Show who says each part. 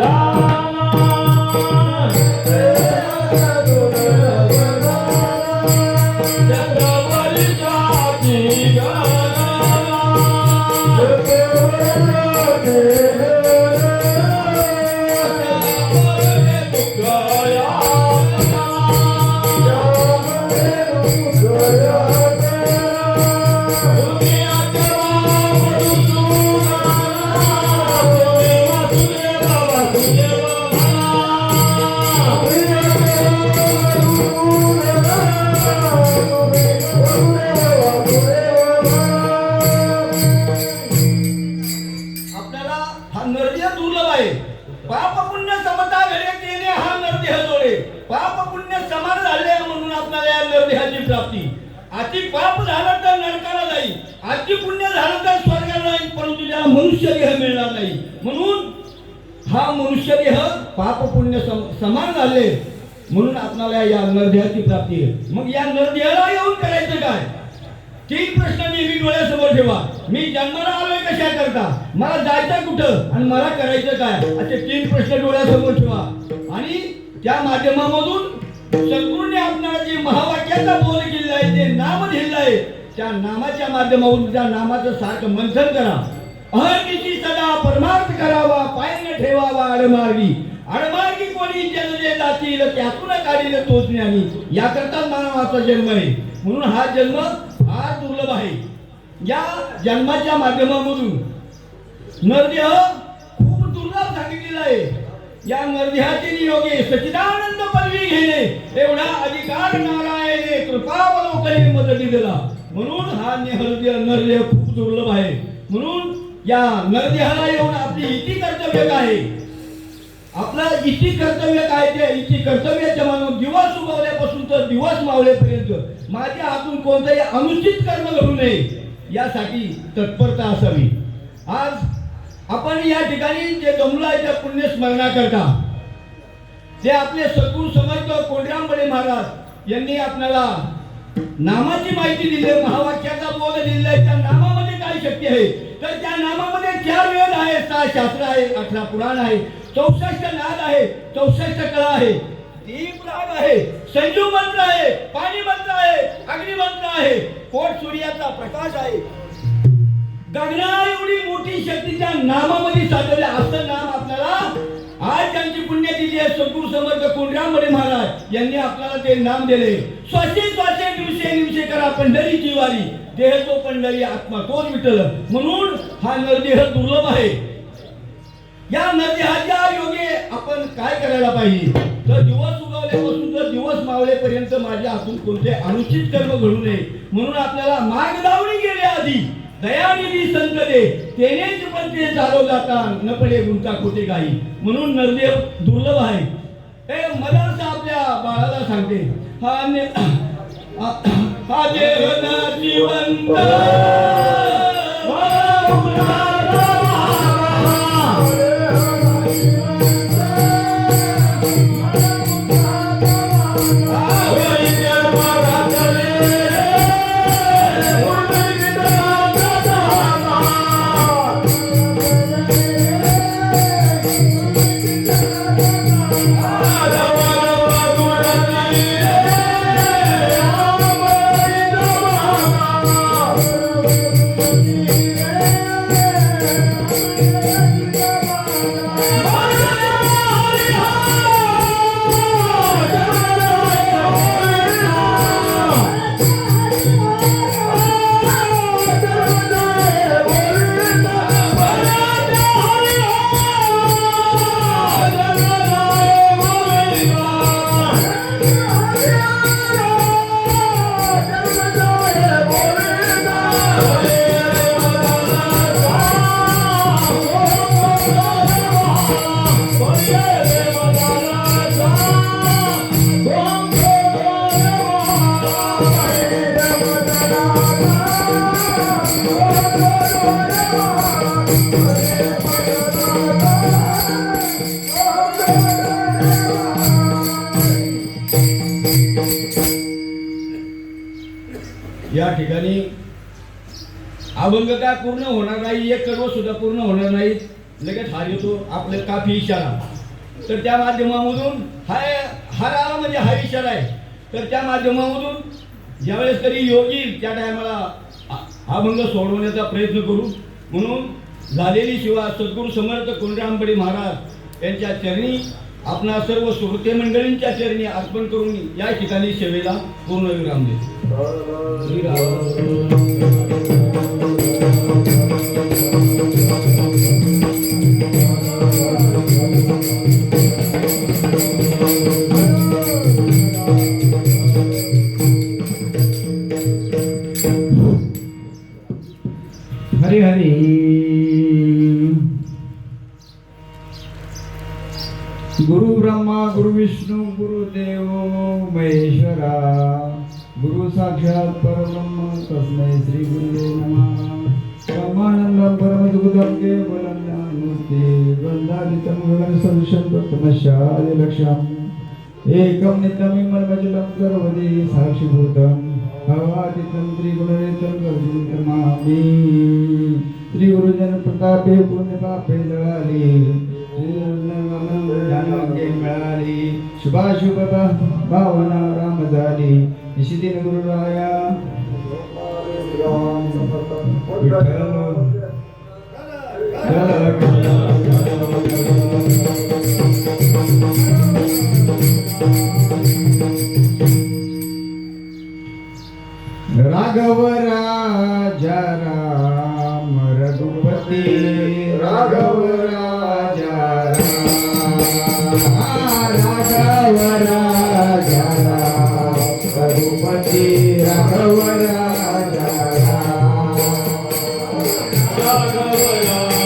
Speaker 1: आपल्याला प्राप्ती अति पाप झालं तर नरकाला जाईल. अति पुण्य झालं तर स्वर्गाला जाईल. परंतु त्याला मनुष्य देह मिळणार नाही. म्हणून हा मनुष्य देह पाप पुण्य समान झाले. म्हणून आपणाला या नरदेहाची प्राप्ती आहे. मग या नरदेहाला येऊन करायचं काय? तीन प्रश्न नेहमी डोळ्यासमोर ठेवा. मी जन्माला आलोय कशा करता? मला जायचं कुठं? आणि मला करायचं काय? असे तीन प्रश्न डोळ्यासमोर ठेवा. आणि त्या माध्यमामधून सद्गुरूने आपणाला जे महावाक्याचा बोध केलेला आहे ते नाम दिलेलं आहे त्या नामाच्या माध्यमातून त्या नामाचं सारखं मंथन करा. अहर्निशी सदा परमार्थ करावा पाय न ठेवावा आडमार्गी. आडमार्गी कोणी जन जे जातील त्यातून काढील तोच ज्ञानी. याकरता मानवाचा जन्म आहे. म्हणून हा जन्म फार दुर्लभ आहे. या जन्माच्या माध्यमामधून नरदेह खूप दुर्लभ सांगितलेला आहे. या नरदेहाचे नियोगे सचिदान घेणे एवढा अधिकार नारायणे कृपावलोकने मदती दिला म्हणून हा नेहरदेह नरदेह खूप दुर्लभ आहे. म्हणून या नरदेहाला येऊन आपली इति कर्तव्य काय? आहे? आपलं इति कर्तव्य काय ते? इति कर्तव्याच्या मानून दिवस उगवल्यापासून तर दिवस मावल्यापर्यंत माझ्या हातून कोणतंही अनुचित कर्म घडू नये यासाठी तत्परता असावी. आज आपण या ठिकाणी जे जमलो आहे त्या पुण्यस्मरणा करता ते आपले सद्गुरू समर्थ कोंडरामबडे महाराज यांनी आपल्याला नामाची माहिती दिली महावाक्याचा बोध दिलेला आहे. त्या नामामध्ये काय शक्य आहे? तर त्या नामामध्ये चार वेद आहे सहा शास्त्र आहे अठरा पुराण आहे चौसष्ट नाद आहे चौसष्ट कळा आहे. तीन राग आहे संजू मंत्र आहे पाणी मंत्र आहे अग्निमंत्र आहे कोट सूर्याचा प्रकाश आहे. गगना एवढी मोठी शक्तीच्या नामामध्ये साधवले असं नाम पुण्यतिथी सद्गुरु समर्थ कोंडरामबडे महाराज यांनी आपल्याला ते नाम दिले श्वासे श्वासे दिवसे दिवसे करा पंढरी वारी देह तो पंढरी आत्मा तोच विठल म्हणून हा नरदेह दुर्लभ आहे. या नरदेहाच्या योगे आपण काय करायला पाहिजे? तर दिवस उगवल्यापासून तर दिवस मावळेपर्यंत माझ्या हातून कोणते अनुचित कर्म घडू नये म्हणून आपल्याला मार्ग लावणी गेले आधी दयानिधी संत दे तेनेच ते चालव जाता न पडे गुंता खोटे गाई. म्हणून नरदेव दुर्लभ आहे. हे मदरसा आपल्या बाळाला सांगते. हा ने- हा देव नाशिवंत अभंग काय पूर्ण होणार नाही एक कडवं सुद्धा पूर्ण होणार नाही. लगेच हा येतो आपलं काफी इशारा. तर त्या माध्यमामधून हाय हरा म्हणजे हा इशारा आहे. तर त्या माध्यमामधून ज्यावेळेस तरी योग येईल त्या टायमाला हा भंग सोडवण्याचा प्रयत्न करू. म्हणून झालेली शिवा सद्गुरू समर्थ कोंडरामबडी महाराज यांच्या चरणी आपणा सर्व श्रोते मंडळींच्या चरणी अर्पण करून या ठिकाणी सेवेला पूर्ण विराम देतो श्रीराम.
Speaker 2: हरी हरी गुरु ब्रह्मा गुरु विष्णू गुरुदेव महेश्वरा गुरु साक्षात परब्रह्म तस्मै श्री गुरुवे नमः. ब्रह्मानंद परमदुगुदं केवलं ज्ञानमूर्ते वन्दादितं गगन सदृशं तत्तमस्यादि लक्ष्यम् एकं नित्यमिमर्मजलं सर्वदे साक्षिभूतं. भवादितं त्रिगुणरेतं गर्भितमामि श्री गुरुजन प्रतापे पुण्यपापे जळाली ज्ञानवाक्ये Subhashu Baba Bhavana Ramadhani Nishiti Naguru Raya Vipalo Gala Gala Bhagwati Raghav